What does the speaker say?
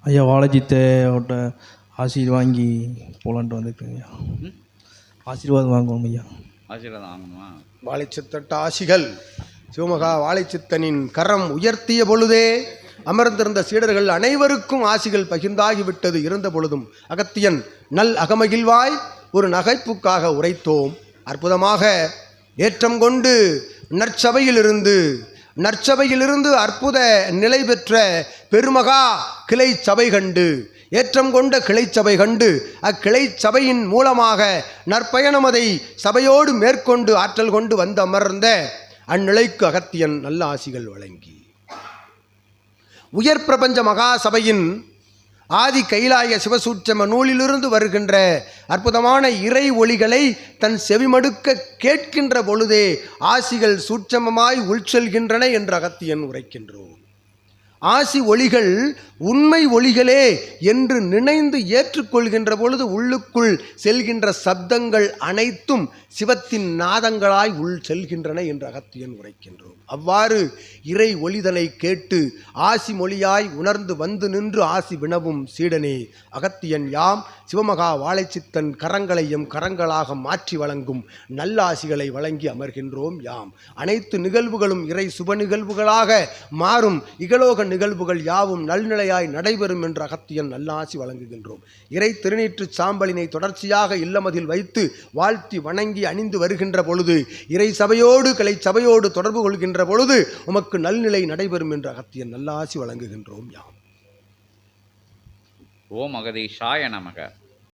ஐயா வாழைச்சித்தையோட ஆசீர் வாங்கி போலான்ட்டு வந்திருக்கேங்க ஐயா. ஆசீர்வாதம் வாங்குவோம் ஐயா. ஆசீர்வாதம் வாங்கணுமா? வாழைச்சித்தட்ட ஆசிகள் சிவமகா வாழைச்சித்தனின் கரம் உயர்த்திய பொழுதே அமர்ந்திருந்த சீடர்கள் அனைவருக்கும் ஆசிகள் பகிர்ந்தாகிவிட்டது. இருந்த பொழுதும் அகத்தியன் நல் அகமகிழ்வாய் ஒரு நகைப்புக்காக உரைத்தோம். அற்புதமாக ஏற்றம் கொண்டு நற்சபையிலிருந்து நற்சபையிலிருந்து அற்புத நிலை பெற்ற பெருமகா கிளை சபை கண்டு ஏற்றம் கொண்ட கிளைச்சபை கண்டு அக்கிளை சபையின் மூலமாக நற்பயணம் அதை சபையோடு மேற்கொண்டு ஆற்றல் கொண்டு வந்து அமர்ந்த அந்நிலைக்கு அகத்தியன் நல்ல ஆசிகள் வழங்கி. உயர் பிரபஞ்ச மகா சபையின் ஆதி கைலாய சிவசூட்சம நூலிலிருந்து வருகின்ற அற்புதமான இறை ஒளிகளை தன் செவிமடுக்க கேட்கின்ற பொழுதே ஆசிகள் சூட்சமமாய் உள்செல்கின்றன என்று அகத்தியன் உரைக்கின்றோம். ஆசி ஒளிகள் உண்மை ஒளிகளே என்று நினைந்து ஏற்றுக்கொள்கின்ற பொழுது உள்ளுக்குள் செல்கின்ற சப்தங்கள் அனைத்தும் சிவத்தின் நாதங்களாய் உள் செல்கின்றன என்று அகத்தியன் உரைக்கின்றோம் அவ்வாறு இறை ஒளிதலை கேட்டு ஆசி மொழியாய் உணர்ந்து வந்து நின்று ஆசி வினவும் சீடனே அகத்தியன் யாம் சிவமகா வாழைச்சித்தன் கரங்களையும் கரங்களாக மாற்றி வழங்கும் நல்லாசிகளை வழங்கி அமர்கின்றோம் யாம். அனைத்து நிகழ்வுகளும் இறை சுப நிகழ்வுகளாக மாறும். இகலோக நிகழ்வுகள் யாவும் நல்நிலையாய் நடைபெறும் என்ற அகத்தியன் நல்லாசி வழங்குகின்றோம். இறை திருநீற்று சாம்பலினை தொடர்ச்சியாக இல்லமதில் வைத்து வாழ்த்தி வணங்கி அணிந்து வருகின்ற பொழுது இறை சபையோடு கலை சபையோடு தொடர்பு கொள்கின்ற பொழுது உமக்கு நல்நிலை நடைபெறும் என்ற அகத்தியன் நல்லாசி வழங்குகின்றோம் யாம். ஓம் அகதீஷாய நமக.